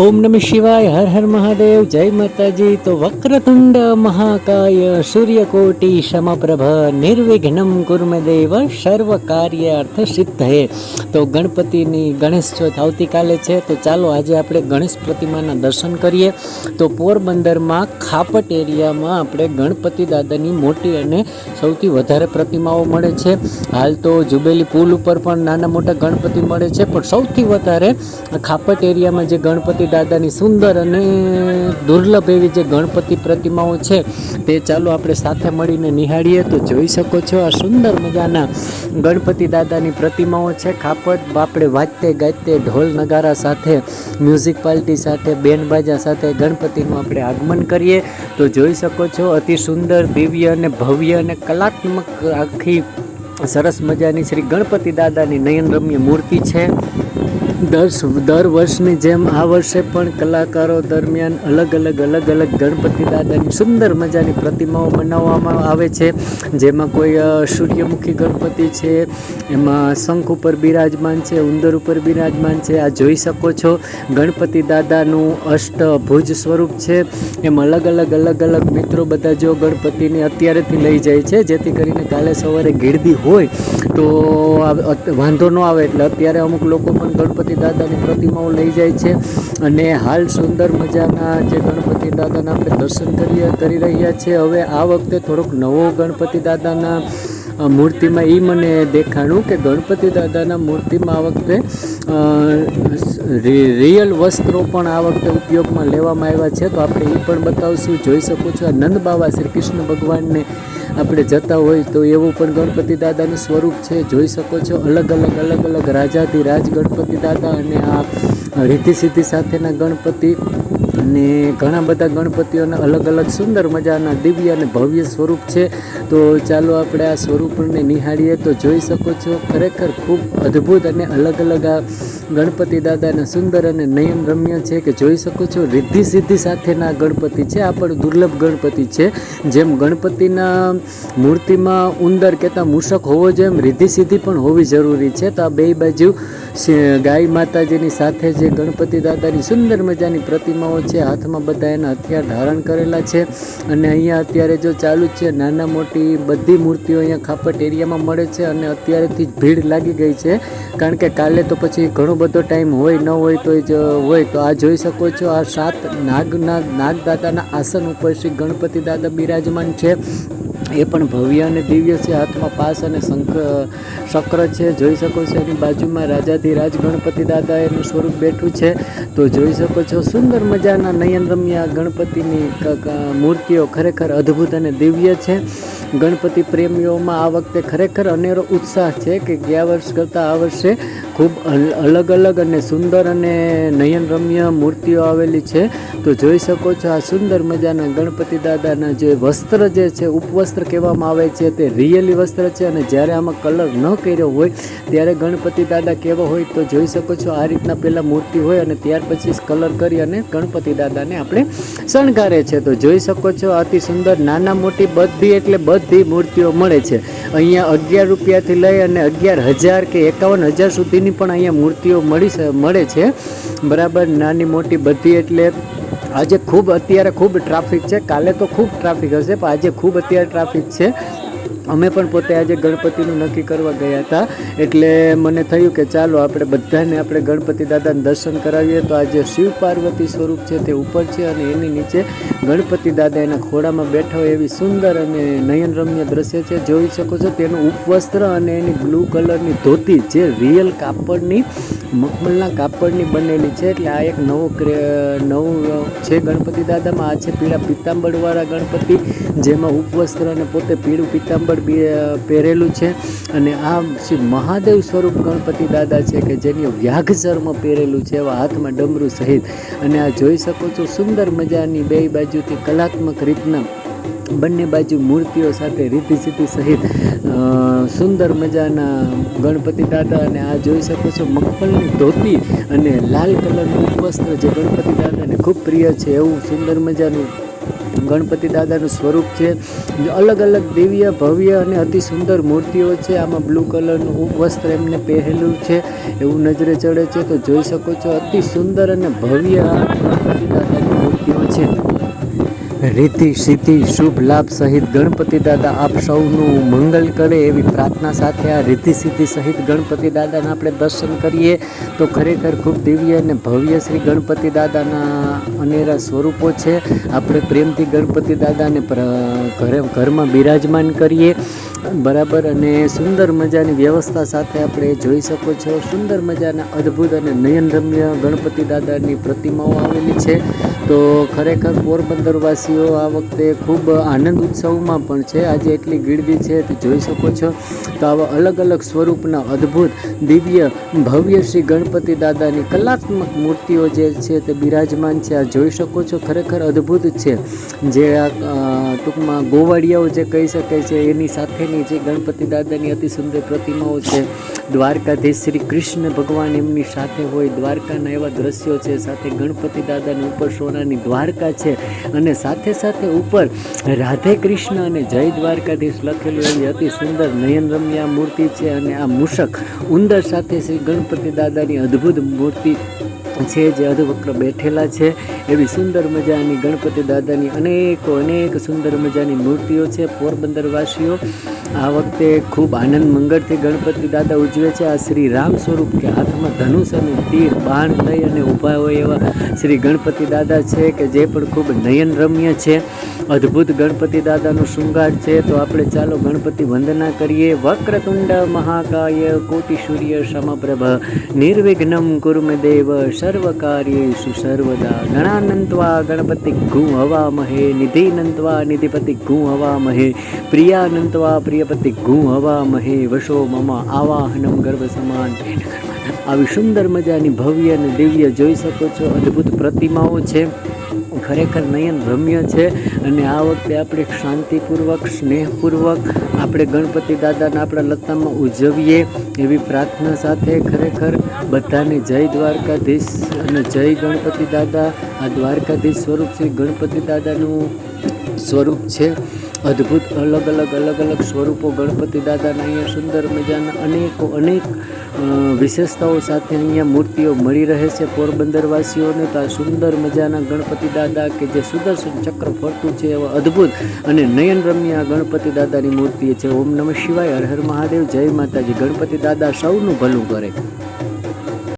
ઓમ નમઃ શિવાય, હર હર મહાદેવ, જય માતાજી. તો વક્રતુંડ મહાકાય, સૂર્યકોટી સમપ્રભ નિર્વિઘ્નમ કુર્મ દેવ, સર્વ કાર્ય અર્થ સિદ્ધે તો ગણપતિની ગણેશ ચોથ આવતીકાલે છે. તો ચાલો આજે આપણે ગણેશ પ્રતિમાના દર્શન કરીએ. તો પોરબંદરમાં ખાપટ એરિયામાં આપણે ગણપતિ દાદાની મોટી અને સૌથી વધારે પ્રતિમાઓ મળે છે. હાલ તો જુબેલી પુલ ઉપર પણ નાના મોટા ગણપતિ મળે છે. પણ સૌથી વધારે ખાપટ એરિયામાં જે ગણપતિ દાદાની સુંદર અને દુર્લભ એવી જે ગણપતિ પ્રતિમાઓ છે, તે ચાલો આપણે સાથે મળીને નિહાળીએ તો જોઈ શકો છો આ સુંદર મજાના ગણપતિ દાદાની પ્રતિમાઓ છે. ખાપટ આપણે વાજતે ગાજતે ઢોલ નગારા સાથે, મ્યુઝિક પાર્ટી સાથે બેન્ડ બાજા સાથે ગણપતિનું આપણે આગમન કરીએ તો જોઈ શકો છો અતિ સુંદર, દિવ્ય અને ભવ્ય અને કલાત્મક આખી સરસ મજાની શ્રી ગણપતિ દાદાની નયનરમ્ય મૂર્તિ છે. દસ દર વર્ષની જેમ આ વર્ષે પણ કલાકારો દરમિયાન અલગ અલગ અલગ અલગ ગણપતિ દાદાની સુંદર મજાની પ્રતિમાઓ બનાવવામાં આવે છે. જેમાં કોઈ સૂર્યમુખી ગણપતિ છે, એમાં શંખ ઉપર બિરાજમાન છે, ઉંદર ઉપર બિરાજમાન છે, આ જોઈ શકો છો. ગણપતિ દાદાનું અષ્ટભુજ સ્વરૂપ છે. એમ અલગ અલગ અલગ અલગ મિત્રો બધા જો ગણપતિને અત્યારેથી લઈ જાય છે, જેથી કરીને કાલે સવારે ગીરદી હોય તો વાંધો ન આવે, એટલે અત્યારે અમુક લોકો પણ ગણપતિ દાદાની પ્રતિમાઓ લઈ જાય છે અને હાલ સુંદર મજાના જે ગણપતિ દાદાના આપણે દર્શન કરીએ, કરી રહ્યા છીએ હવે આ વખતે થોડોક નવો ગણપતિ દાદાના મૂર્તિમાં એ મને દેખાણું કે ગણપતિ દાદાના મૂર્તિમાં આ વખતે રિયલ વસ્ત્રો પણ આ વખતે ઉપયોગમાં લેવામાં આવ્યા છે. તો આપણે એ પણ બતાવશું. જોઈ શકો છો નંદ બાબા શ્રી કૃષ્ણ ભગવાનને આપણે જતા હોય તો એવું પણ ગણપતિ દાદાનું સ્વરૂપ છે. જોઈ શકો છો, અલગ અલગ અલગ અલગ રાજાથી રાજ ગણપતિ દાદા અને આ રીતિ સિદ્ધિ સાથેના ગણપતિ અને ઘણા બધા ગણપતિઓના અલગ અલગ સુંદર મજાના દિવ્ય અને ભવ્ય સ્વરૂપ છે. તો ચાલો આપણે આ સ્વરૂપને નિહાળીએ. તો જોઈ શકો છો, ખરેખર ખૂબ અદ્ભુત અને અલગ અલગ આ ગણપતિ દાદાના સુંદર અને નયન રમ્ય છે કે જોઈ શકો છો રિદ્ધિ સિદ્ધિ સાથેના ગણપતિ છે. આ પણ દુર્લભ ગણપતિ છે. જેમ ગણપતિના મૂર્તિમાં ઉંદર કહેતા મૂષક હોવો જોઈએ, એમ રિદ્ધિ સિદ્ધિ પણ હોવી જરૂરી છે. તો આ બે બાજુ ગાય માતાજીની સાથે જે ગણપતિ દાદાની સુંદર મજાની પ્રતિમાઓ છે. હાથમાં બધા એના હથિયાર ધારણ કરેલા છે અને અહીંયા અત્યારે જો ચાલુ છે, નાના મોટી બધી મૂર્તિઓ અહીંયા ખાપટ એરિયામાં મળે છે અને અત્યારેથી જ ભીડ લાગી ગઈ છે. કારણ કે કાલે તો પછી ઘણો બધો ટાઈમ હોય, ન હોય તો જ હોય. તો આ જોઈ શકો છો, આ સાત નાગના, નાગદાદાના આસન ઉપર શ્રી ગણપતિ દાદા બિરાજમાન છે. એ પણ ભવ્ય અને દિવ્ય છે. હાથમાં પાસ અને શંખ, શક્ર છે. જોઈ શકો છો એની બાજુમાં રાજાધિરાજ ગણપતિ દાદા એનું સ્વરૂપ બેઠું છે. તો જોઈ શકો છો સુંદર મજાના નયનરમ્ય ગણપતિની ક- ક- મૂર્તિઓ ખરેખર અદ્ભુત અને દિવ્ય છે. ગણપતિ પ્રેમીઓમાં આ વખતે ખરેખર અનેરો ઉત્સાહ છે કે ગયા વર્ષ કરતાં આ વર્ષે ખૂબ અલગ અલગ અને સુંદર અને નયનરમ્ય મૂર્તિઓ આવેલી છે. તો જોઈ શકો છો આ સુંદર મજાના ગણપતિ દાદાના જે વસ્ત્ર જે છે, ઉપવસ્ત્ર કહેવામાં આવે છે, તે રિયલી વસ્ત્ર છે અને જ્યારે આમાં કલર ન કર્યો હોય, ત્યારે ગણપતિ દાદા કેવા હોય તો જોઈ શકો છો આ રીતના પહેલાં મૂર્તિ હોય અને ત્યાર પછી કલર કરી અને ગણપતિ દાદાને આપણે શણગારે છે. તો જોઈ શકો છો અતિ સુંદર નાના મોટી બધી એટલે બધી મૂર્તિઓ મળે છે. અહીંયા અગિયાર રૂપિયાથી લઈ અને અગિયાર હજાર કે એકાવન હજાર સુધીની પણ અહીંયા મૂર્તિઓ મળી મળે છે. બરાબર, નાની મોટી બધી એટલે આજે ખૂબ, અત્યારે ખૂબ ટ્રાફિક છે. કાલે તો ખૂબ ટ્રાફિક હશે, પણ આજે ખૂબ અત્યારે ટ્રાફિક છે. અમે પણ પોતે આજે ગણપતિનું નક્કી કરવા ગયા હતા. એટલે મને થયું કે ચાલો આપણે બધાને આપણે ગણપતિ દાદાને દર્શન કરાવીએ. તો આજે શિવ પાર્વતી સ્વરૂપ છે તે ઉપર છે અને એની નીચે ગણપતિ દાદા એના ખોળામાં બેઠા હોય એવી સુંદર અને નયનરમ્ય દ્રશ્ય છે. જોઈ શકો છો તેનું ઉપવસ્ત્ર અને એની બ્લુ કલરની ધોતી જે રિયલ કાપડની મખમલના કાપડની બનેલી છે એટલે આ એક નવો નવું છે ગણપતિ દાદામાં. આ છે પીળા પિત્તાંબરવાળા ગણપતિ, જેમાં ઉપવસ્ત્ર અને પોતે પીળું પિત્તાંબર પહેરેલું છે. અને આ શ્રી મહાદેવ સ્વરૂપ ગણપતિ દાદા છે કે જેની વ્યાઘ ચર્મ પહેરેલું છે એવા હાથમાં ડમરું સહિત. અને આ જોઈ શકો છો સુંદર મજાની બે બાજુથી કલાત્મક રીતના બંને બાજુ મૂર્તિઓ સાથે રીતિ સહિત સુંદર મજાના ગણપતિ દાદા અને આ જોઈ શકો છો મગફળની ધોતી અને લાલ કલરનું ઉપવસ્ત્ર જે ગણપતિ દાદાને ખૂબ પ્રિય છે, એવું સુંદર મજાનું ગણપતિ દાદાનું સ્વરૂપ છે. અલગ અલગ દિવ્ય, ભવ્ય અને અતિ સુંદર મૂર્તિઓ છે. આમાં બ્લુ કલરનું ઉપવસ્ત્ર એમને પહેરેલું છે. એવું નજરે ચડે છે. તો જોઈ શકો છો અતિ સુંદર અને ભવ્ય ગણપતિ દાદાની મૂર્તિઓ છે. રીતિ, સિદ્ધિ, શુભ લાભ સહિત ગણપતિ દાદા આપ સૌનું મંગલ કરે એવી પ્રાર્થના સાથે આ રીતિ, સિદ્ધિ સહિત ગણપતિ દાદાના આપણે દર્શન કરીએ. તો ખરેખર ખૂબ દિવ્ય અને ભવ્ય શ્રી ગણપતિ દાદાના અનેરા સ્વરૂપો છે. આપણે પ્રેમથી ગણપતિ દાદાને ઘરે, ઘરમાં બિરાજમાન કરીએ. બરાબર અને સુંદર મજાની વ્યવસ્થા સાથે આપણે જોઈ શકો છો. સુંદર મજાના અદ્ભુત અને નયનરમ્ય ગણપતિ દાદાની પ્રતિમાઓ આવેલી છે. તો ખરેખર પોરબંદરવાસીઓ આ વખતે ખૂબ આનંદ ઉત્સવમાં પણ છે. આજે એટલી ગીર્દી છે, તે જોઈ શકો છો. તો આવા અલગ અલગ સ્વરૂપના અદ્ભુત દિવ્ય ભવ્ય શ્રી ગણપતિ દાદાની કલાત્મક મૂર્તિઓ જે છે તે બિરાજમાન છે. આ જોઈ શકો છો ખરેખર અદ્ભુત છે. જે આ ટૂંકમાં ગોવાળિયાઓ જે કહી શકાય છે, એની સાથેની જે ગણપતિ દાદાની અતિ સુંદર પ્રતિમાઓ છે. દ્વારકાધીશ શ્રી કૃષ્ણ ભગવાન એમની સાથે હોય, દ્વારકાના એવા દ્રશ્યો છે, સાથે ગણપતિ દાદાની ઉપર સોનાની દ્વારકા છે. અને સાથે સાથે ઉપર રાધે કૃષ્ણ અને જય દ્વારકાધીશ લખેલું એવી અતિ સુંદર નયનરમ્ય રમ્યા મૂર્તિ છે. અને આ મૂષક ઉંદર સાથે શ્રી ગણપતિ દાદાની અદ્ભુત મૂર્તિ છે, જે અધવક્ર બેઠેલા છે. એવી સુંદર મજાની ગણપતિ દાદાની અનેકો, અનેક સુંદર મજાની મૂર્તિઓ છે પોરબંદરવાસીઓ. આ વખતે ખૂબ આનંદ મંગળથી ગણપતિ દાદા ઉજવે છે. આ શ્રી રામ સ્વરૂપ કે હાથમાં ધનુષ અને તીર બાણ લઈ અને ઊભા હોય એવા શ્રી ગણપતિ દાદા છે કે જે પણ ખૂબ નયન રમ્ય છે. અદ્ભુત ગણપતિ દાદાનો શૃંગાર છે. તો આપણે ચાલો ગણપતિ વંદના કરીએ. વક્રતુંડ મહાકાય, કોટિ સૂર્ય સમપ્રભ, નિર્વિઘ્નમ કુર્મ દેવ સર્વકાર્યેષુ સર્વદા ગણાનંત્વા ગણપતિ ગું હવામહે નિધિનંત્વા નિધિપતિ ગું હવામહે પ્રિયાનંત્વા પ્રિયપતિ ગું હવામહે વશો મમ આવાહનમ ગર્ભ સમાન આવી સુંદર મજાની ભવ્ય અને દિવ્ય જોઈ શકો છો. અદ્ભુત પ્રતિમાઓ છે. ખરેખર નયન રમ્ય છે. અને આ વખતે આપણે શાંતિપૂર્વક, સ્નેહપૂર્વક આપણે ગણપતિ દાદાને આપણા લતામાં ઉજવીએ એવી પ્રાર્થના સાથે ખરેખર બધાને જય દ્વારકાધીશ અને જય ગણપતિ દાદા. આ દ્વારકાધીશ સ્વરૂપ છે ગણપતિ દાદાનું સ્વરૂપ છે. અદ્ભુત, અલગ અલગ અલગ અલગ સ્વરૂપો ગણપતિ દાદાના અહીંયા સુંદર મજાના અનેકો, અનેક વિશેષતાઓ સાથે અહીંયા મૂર્તિઓ મળી રહે છે પોરબંદરવાસીઓને તો આ સુંદર મજાના ગણપતિ દાદા કે જે સુદર્શન ચક્ર ફરતું છે એવા અદ્ભુત અને નયનરમ્ય આ ગણપતિ દાદાની મૂર્તિ છે. ઓમ નમઃ શિવાય, હર હર મહાદેવ, જય માતાજી. ગણપતિ દાદા સૌનું ભલું કરે.